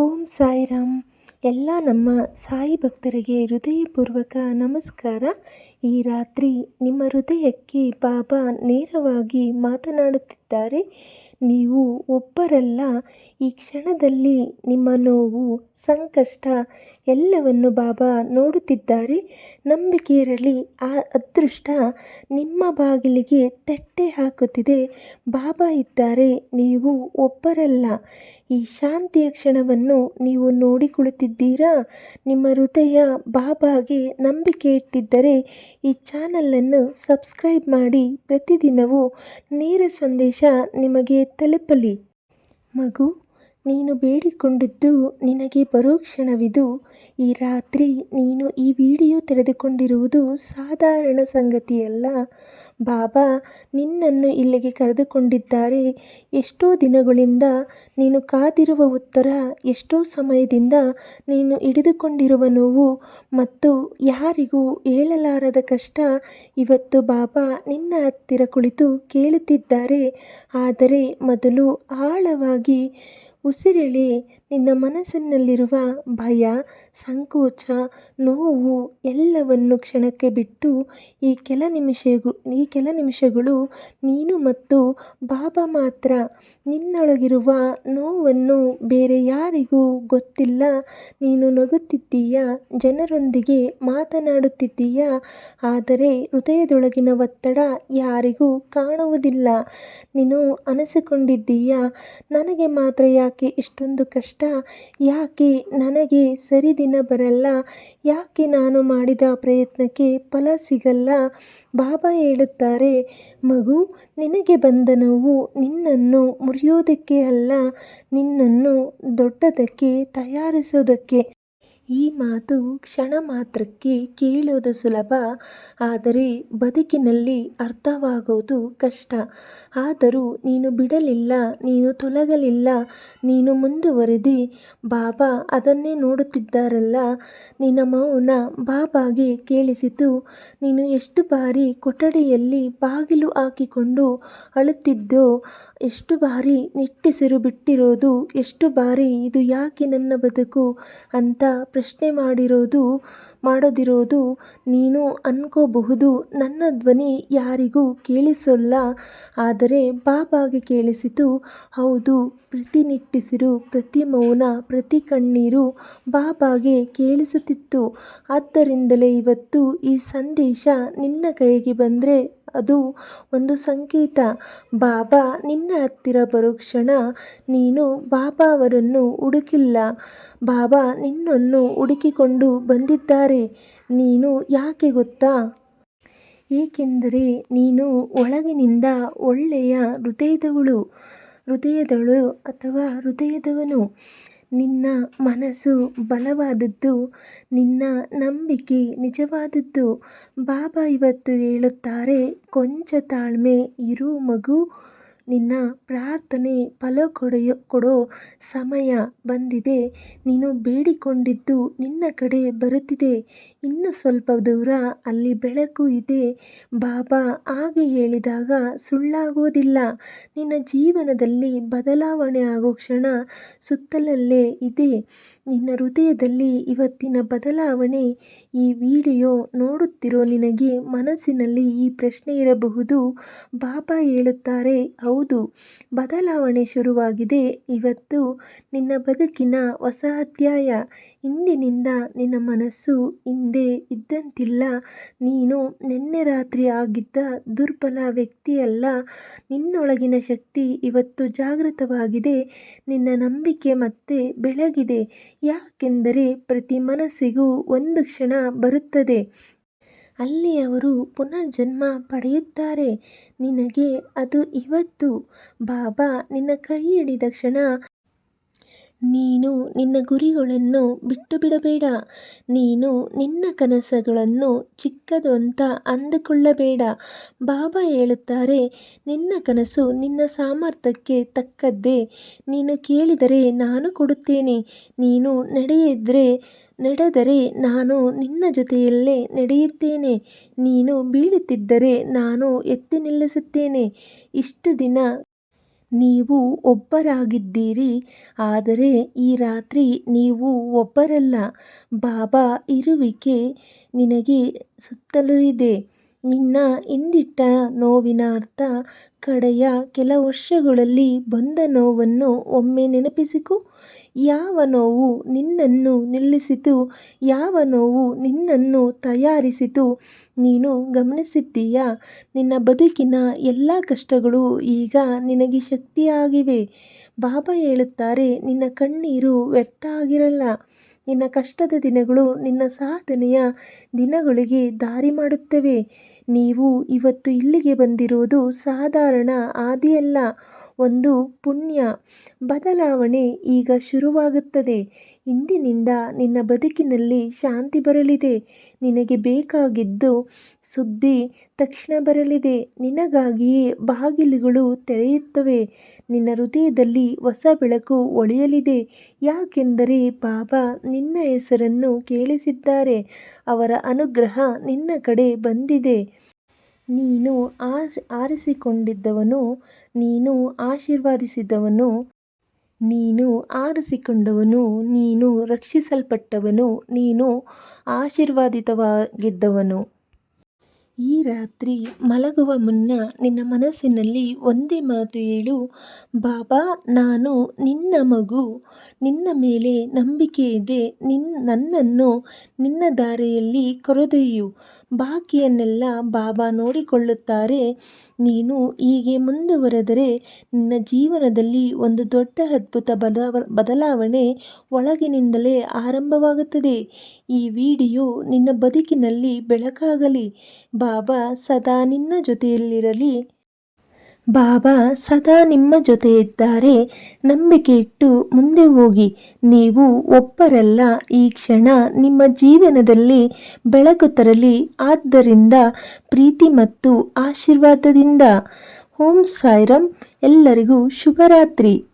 ಓಂ ಸಾಯಿರಾಮ್. ಎಲ್ಲ ನಮ್ಮ ಸಾಯಿ ಭಕ್ತರಿಗೆ ಹೃದಯಪೂರ್ವಕ ನಮಸ್ಕಾರ. ಈ ರಾತ್ರಿ ನಿಮ್ಮ ಹೃದಯಕ್ಕೆ ಬಾಬಾ ನೇರವಾಗಿ ಮಾತನಾಡುತ್ತಿದ್ದಾರೆ. ನೀವು ಒಬ್ಬರಲ್ಲ, ಈ ಕ್ಷಣದಲ್ಲಿ ನಿಮ್ಮ ನೋವು, ಸಂಕಷ್ಟ ಎಲ್ಲವನ್ನು ಬಾಬಾ ನೋಡುತ್ತಿದ್ದಾರೆ. ನಂಬಿಕೆ ಇರಲಿ ಆ ಅದೃಷ್ಟ ನಿಮ್ಮ ಬಾಗಿಲಿಗೆ ತಟ್ಟೆ ಹಾಕುತ್ತಿದೆ. ಬಾಬಾ ಇದ್ದಾರೆ, ನೀವು ಒಬ್ಬರಲ್ಲ. ಈ ಶಾಂತಿಯ ಕ್ಷಣವನ್ನು ನೀವು ನೋಡಿಕೊಳ್ಳುತ್ತಿದ್ದೀರಾ? ನಿಮ್ಮ ಹೃದಯ ಬಾಬಾಗೆ ನಂಬಿಕೆ ಇಟ್ಟಿದ್ದರೆ, ಈ ಚಾನಲನ್ನು ಸಬ್ಸ್ಕ್ರೈಬ್ ಮಾಡಿ ಪ್ರತಿದಿನವೂ ನೇರ ಸಂದೇಶ ನಿಮಗೆ ತಲುಪಲಿ. ಮಗು ನೀನು ಬೇಡಿಕೊಂಡಿದ್ದು ನಿನಗೆ ಬರೋ ಕ್ಷಣವಿದು. ಈ ರಾತ್ರಿ ನೀನು ಈ ವಿಡಿಯೋ ತೆರೆದುಕೊಂಡಿರುವುದು ಸಾಧಾರಣ ಸಂಗತಿಯಲ್ಲ. ಬಾಬಾ, ನಿನ್ನನ್ನು ಇಲ್ಲಿಗೆ ಕರೆದುಕೊಂಡಿದ್ದಾರೆ. ಎಷ್ಟೋ ದಿನಗಳಿಂದ ನೀನು ಕಾದಿರುವ ಉತ್ತರ, ಎಷ್ಟೋ ಸಮಯದಿಂದ ನೀನು ಹಿಡಿದುಕೊಂಡಿರುವ ನೋವು ಮತ್ತು ಯಾರಿಗೂ ಹೇಳಲಾರದ ಕಷ್ಟ ಇವತ್ತು ಬಾಬಾ ನಿನ್ನ ಹತ್ತಿರ ಕುಳಿತು ಕೇಳುತ್ತಿದ್ದಾರೆ. ಆದರೆ ಮೊದಲು ಆಳವಾಗಿ ಉಸಿರೆಳೆ ನಿನ್ನ ಮನಸ್ಸಿನಲ್ಲಿರುವ ಭಯ, ಸಂಕೋಚ, ನೋವು ಎಲ್ಲವನ್ನು ಕ್ಷಣಕ್ಕೆ ಬಿಟ್ಟು ಈ ಕೆಲ ನಿಮಿಷಗು, ಈ ಕೆಲ ನಿಮಿಷಗಳು ನೀನು ಮತ್ತು ಬಾಬಾ ಮಾತ್ರ ನಿನ್ನೊಳಗಿರುವ ನೋವನ್ನು ಬೇರೆ ಯಾರಿಗೂ ಗೊತ್ತಿಲ್ಲ. ನೀನು ನಗುತ್ತಿದ್ದೀಯ, ಜನರೊಂದಿಗೆ ಮಾತನಾಡುತ್ತಿದ್ದೀಯ, ಆದರೆ ಹೃದಯದೊಳಗಿನ ಒತ್ತಡ ಯಾರಿಗೂ ಕಾಣುವುದಿಲ್ಲ. ನೀನು ಅನಿಸಿಕೊಂಡಿದ್ದೀಯ, ನನಗೆ ಮಾತ್ರ ಯಾಕೆ ಇಷ್ಟೊಂದು ಕಷ್ಟ? ಯಾಕೆ ನನಗೆ ಸರಿದಿನ ಬರಲ್ಲ? ಯಾಕೆ ನಾನು ಮಾಡಿದ ಪ್ರಯತ್ನಕ್ಕೆ ಫಲ ಸಿಗಲ್ಲ? ಬಾಬಾ ಹೇಳುತ್ತಾರೆ, ಮಗು, ನಿನಗೆ ಬಂದ ನೋವು ನಿನ್ನನ್ನು ಮುರಿಯೋದಕ್ಕೆ ಅಲ್ಲ, ನಿನ್ನನ್ನು ದೊಡ್ಡದಕ್ಕೆ ತಯಾರಿಸೋದಕ್ಕೆ. ಈ ಮಾತು ಕ್ಷಣ ಮಾತ್ರಕ್ಕೆ ಕೇಳೋದು ಸುಲಭ, ಆದರೆ ಬದುಕಿನಲ್ಲಿ ಅರ್ಥವಾಗೋದು ಕಷ್ಟ. ಆದರೂ ನೀನು ಬಿಡಲಿಲ್ಲ, ನೀನು ತೊಲಗಲಿಲ್ಲ, ನೀನು ಮುಂದುವರೆದಿ, ಬಾಬಾ ಅದನ್ನೇ ನೋಡುತ್ತಿದ್ದಾರಲ್ಲ. ನಿನ್ನ ಮೌನ ಬಾಬಾಗೆ ಕೇಳಿಸಿತು. ನೀನು ಎಷ್ಟು ಬಾರಿ ಕೊಠಡಿಯಲ್ಲಿ ಬಾಗಿಲು ಹಾಕಿಕೊಂಡು ಅಳುತ್ತಿದ್ದೋ, ಎಷ್ಟು ಬಾರಿ ನಿಟ್ಟುಸಿರು ಬಿಟ್ಟಿರೋದು, ಎಷ್ಟು ಬಾರಿ ಇದು ಯಾಕೆ ನನ್ನ ಬದುಕು ಅಂತ ಪ್ರಶ್ನೆ ಮಾಡಿರೋದು, ಮಾಡದಿರೋದು ನೀನು ಅನ್ಕೋಬಹುದು. ನನ್ನ ಧ್ವನಿ ಯಾರಿಗೂ ಕೇಳಿಸೋಲ್ಲ. ಆದರೆ ಬಾಬಾಗೆ ಕೇಳಿಸಿತು, ಹೌದು, ಪ್ರತಿ ನಿಟ್ಟುಸಿರು, ಪ್ರತಿ ಮೌನ, ಪ್ರತಿ ಕಣ್ಣೀರು ಬಾಬಾಗೆ ಕೇಳಿಸುತ್ತಿತ್ತು. ಆದ್ದರಿಂದಲೇ ಇವತ್ತು ಈ ಸಂದೇಶ ನಿನ್ನ ಕೈಗೆ ಬಂದರೆ ಅದು ಒಂದು ಸಂಕೇತ. ಬಾಬಾ, ನಿನ್ನ ಹತ್ತಿರ ಬರೋ ಕ್ಷಣ ನೀನು ಬಾಬಾ ಅವರನ್ನು ಹುಡುಕಿಲ್ಲ. ಬಾಬಾ, ನಿನ್ನನ್ನು ಹುಡುಕಿಕೊಂಡು ಬಂದಿದ್ದಾರೆ. ನೀನು ಯಾಕೆ ಗೊತ್ತಾ? ಏಕೆಂದರೆ ನೀನು ಒಳಗಿನಿಂದ ಒಳ್ಳೆಯ ಹೃದಯದವಳು. ಹೃದಯದಳು ಅಥವಾ ಹೃದಯದವನು. ನಿನ್ನ ಮನಸ್ಸು ಬಲವಾದದ್ದು ನಿನ್ನ ನಂಬಿಕೆ ನಿಜವಾದದ್ದು. ಬಾಬಾ ಇವತ್ತು ಹೇಳುತ್ತಾರೆ ಕೊಂಚ ತಾಳ್ಮೆ ಇರು ಮಗು ನಿನ್ನ ಪ್ರಾರ್ಥನೆ ಫಲ ಕೊಡೆಯೋ, ಕೊಡೋ ಸಮಯ ಬಂದಿದೆ. ನೀನು ಬೇಡಿಕೊಂಡಿದ್ದು ನಿನ್ನ ಕಡೆ ಬರುತ್ತಿದೆ. ಇನ್ನು ಸ್ವಲ್ಪ ದೂರ ಅಲ್ಲಿ ಬೆಳಕು ಇದೆ. ಬಾಬಾ ಹಾಗೆ ಹೇಳಿದಾಗ ಸುಳ್ಳಾಗೋದಿಲ್ಲ. ನಿನ್ನ ಜೀವನದಲ್ಲಿ ಬದಲಾವಣೆ ಆಗೋ ಕ್ಷಣ ಸುತ್ತಲಲ್ಲೇ ಇದೆ. ನಿನ್ನ ಹೃದಯದಲ್ಲಿ ಇವತ್ತಿನ ಬದಲಾವಣೆ ಈ ವಿಡಿಯೋ ನೋಡುತ್ತಿರೋ ನಿನಗೆ ಮನಸ್ಸಿನಲ್ಲಿ ಈ ಪ್ರಶ್ನೆ ಇರಬಹುದು. ಬಾಬಾ ಹೇಳುತ್ತಾರೆ ಹೌದು, ಬದಲಾವಣೆ ಶುರುವಾಗಿದೆ. ಇವತ್ತು ನಿನ್ನ ಬದುಕಿನ ಹೊಸ ಅಧ್ಯಾಯ. ಇಂದಿನಿಂದ ನಿನ್ನ ಮನಸ್ಸು ಹಿಂದೆ ಇದ್ದಂತಿಲ್ಲ. ನೀನು ನಿನ್ನೆ ರಾತ್ರಿ ಆಗಿದ್ದ ದುರ್ಬಲ ವ್ಯಕ್ತಿಯಲ್ಲ. ನಿನ್ನೊಳಗಿನ ಶಕ್ತಿ ಇವತ್ತು ಜಾಗೃತವಾಗಿದೆ. ನಿನ್ನ ನಂಬಿಕೆ ಮತ್ತೆ ಬೆಳಗಿದೆ. ಯಾಕೆಂದರೆ ಪ್ರತಿ ಮನಸ್ಸಿಗೂ ಒಂದು ಕ್ಷಣ ಬರುತ್ತದೆ. ಅಲ್ಲಿ ಅವರು ಪುನರ್ಜನ್ಮ ಪಡೆಯುತ್ತಾರೆ. ನಿನಗೆ ಅದು ಇವತ್ತು. ಬಾಬಾ ನಿನ್ನ ಕೈ ಹಿಡಿದ ಕ್ಷಣ ನೀನು ನಿನ್ನ ಗುರಿಗಳನ್ನು ಬಿಟ್ಟು ಬಿಡಬೇಡ ನೀನು ನಿನ್ನ ಕನಸುಗಳನ್ನು ಚಿಕ್ಕದು ಅಂತ ಅಂದುಕೊಳ್ಳಬೇಡ. ಬಾಬಾ ಹೇಳುತ್ತಾರೆ, ನಿನ್ನ ಕನಸು ನಿನ್ನ ಸಾಮರ್ಥ್ಯಕ್ಕೆ ತಕ್ಕದ್ದೇ. ನೀನು ಕೇಳಿದರೆ ನಾನು ಕೊಡುತ್ತೇನೆ. ನೀನು ನಡೆಯಿದ್ರೆ ನಡೆದರೆ ನಾನು ನಿನ್ನ ಜೊತೆಯಲ್ಲೇ ನಡೆಯುತ್ತೇನೆ. ನೀನು ಬೀಳುತ್ತಿದ್ದರೆ ನಾನು ಎತ್ತಿ ನಿಲ್ಲಿಸುತ್ತೇನೆ. ಇಷ್ಟು ದಿನ ನೀವು ಒಬ್ಬರಾಗಿದ್ದೀರಿ ಆದರೆ ಈ ರಾತ್ರಿ ನೀವು ಒಬ್ಬರಲ್ಲ. ಬಾಬಾ ಇರುವಿಕೆ ನಿನಗೆ ಸುತ್ತಲೂ ಇದೆ. ನಿನ್ನ ಹಿಂದಿಟ್ಟ ನೋವಿನ ಅರ್ಥ ಕಡೆಯ ಕೆಲ ವರ್ಷಗಳಲ್ಲಿ ಬಂದ ನೋವನ್ನು ಒಮ್ಮೆ ನೆನಪಿಸಿಕೊ. ಯಾವ ನೋವು ನಿನ್ನನ್ನು ನಿಲ್ಲಿಸಿತು, ಯಾವ ನೋವು ನಿನ್ನನ್ನು ತಯಾರಿಸಿತು, ನೀನು ಗಮನಿಸಿದ್ದೀಯ? ನಿನ್ನ ಬದುಕಿನ ಎಲ್ಲ ಕಷ್ಟಗಳು ಈಗ ನಿನಗೆ ಶಕ್ತಿಯಾಗಿವೆ. ಬಾಬಾ ಹೇಳುತ್ತಾರೆ, ನಿನ್ನ ಕಣ್ಣೀರು ವ್ಯರ್ಥ ಆಗಿರಲ್ಲ. ನಿನ್ನ ಕಷ್ಟದ ದಿನಗಳು ನಿನ್ನ ಸಾಧನೆಯ ದಿನಗಳಿಗೆ ದಾರಿ ಮಾಡುತ್ತವೆ. ನೀವು ಇವತ್ತು ಇಲ್ಲಿಗೆ ಬಂದಿರುವುದು ಸಾಧಾರಣ ಆದಿಯಲ್ಲ, ಒಂದು ಪುಣ್ಯ ಬದಲಾವಣೆ ಈಗ ಶುರುವಾಗುತ್ತದೆ. ಇಂದಿನಿಂದ ನಿನ್ನ ಬದುಕಿನಲ್ಲಿ ಶಾಂತಿ ಬರಲಿದೆ. ನಿನಗೆ ಬೇಕಾಗಿದ್ದು ಸುದ್ದಿ ತಕ್ಷಣ ಬರಲಿದೆ. ನಿನಗಾಗಿಯೇ ಬಾಗಿಲುಗಳು ತೆರೆಯುತ್ತವೆ. ನಿನ್ನ ಹೃದಯದಲ್ಲಿ ಹೊಸ ಬೆಳಕು ಒಳೆಯಲಿದೆ. ಯಾಕೆಂದರೆ ಬಾಬಾ ನಿನ್ನ ಹೆಸರನ್ನು ಕೇಳಿಸಿದ್ದಾರೆ. ಅವರ ಅನುಗ್ರಹ ನಿನ್ನ ಕಡೆ ಬಂದಿದೆ. ನೀನು ಆರಿಸಿಕೊಂಡಿದ್ದವನು ನೀನು ಆಶೀರ್ವಾದಿಸಿದ್ದವನು ನೀನು ಆರಿಸಿಕೊಂಡವನು ನೀನು ರಕ್ಷಿಸಲ್ಪಟ್ಟವನು ನೀನು ಆಶೀರ್ವಾದಿತವಾಗಿದ್ದವನು. ಈ ರಾತ್ರಿ ಮಲಗುವ ಮುನ್ನ ನಿನ್ನ ಮನಸ್ಸಿನಲ್ಲಿ ಒಂದೇ ಮಾತು ಹೇಳು, ಬಾಬಾ, ನಾನು ನಿನ್ನ ಮಗು. ನಿನ್ನ ಮೇಲೆ ನಂಬಿಕೆ ಇದೆ. ನಿನ್, ನನ್ನನ್ನು ನಿನ್ನ ದಾರಿಯಲ್ಲಿ ಕರೆದೊಯ್ಯು. ಬಾಕಿಯನ್ನೆಲ್ಲ ಬಾಬಾ ನೋಡಿಕೊಳ್ಳುತ್ತಾರೆ. ನೀನು ಹೀಗೆ ಮುಂದುವರೆದರೆ ನಿನ್ನ ಜೀವನದಲ್ಲಿ ಒಂದು ದೊಡ್ಡ ಅದ್ಭುತ ಬದಲಾವ ಬದಲಾವಣೆ ಒಳಗಿನಿಂದಲೇ ಆರಂಭವಾಗುತ್ತದೆ. ಈ ವಿಡಿಯೋ ನಿನ್ನ ಬದುಕಿನಲ್ಲಿ ಬೆಳಕಾಗಲಿ. ಬಾಬಾ ಸದಾ ನಿನ್ನ ಜೊತೆಯಲ್ಲಿರಲಿ. ಬಾಬಾ ಸದಾ ನಿಮ್ಮ ಜೊತೆ ಇದ್ದಾರೆ ನಂಬಿಕೆ ಇಟ್ಟು ಮುಂದೆ ಹೋಗಿ. ನೀವು ಒಬ್ಬರಲ್ಲ, ಈ ಕ್ಷಣ ನಿಮ್ಮ ಜೀವನದಲ್ಲಿ ಬೆಳಕು ತರಲಿ. ಆದ್ದರಿಂದ ಪ್ರೀತಿ ಮತ್ತು ಆಶೀರ್ವಾದದಿಂದ. ಓಂ ಸಾಯಿರಾಮ್ ಎಲ್ಲರಿಗೂ ಶುಭರಾತ್ರಿ.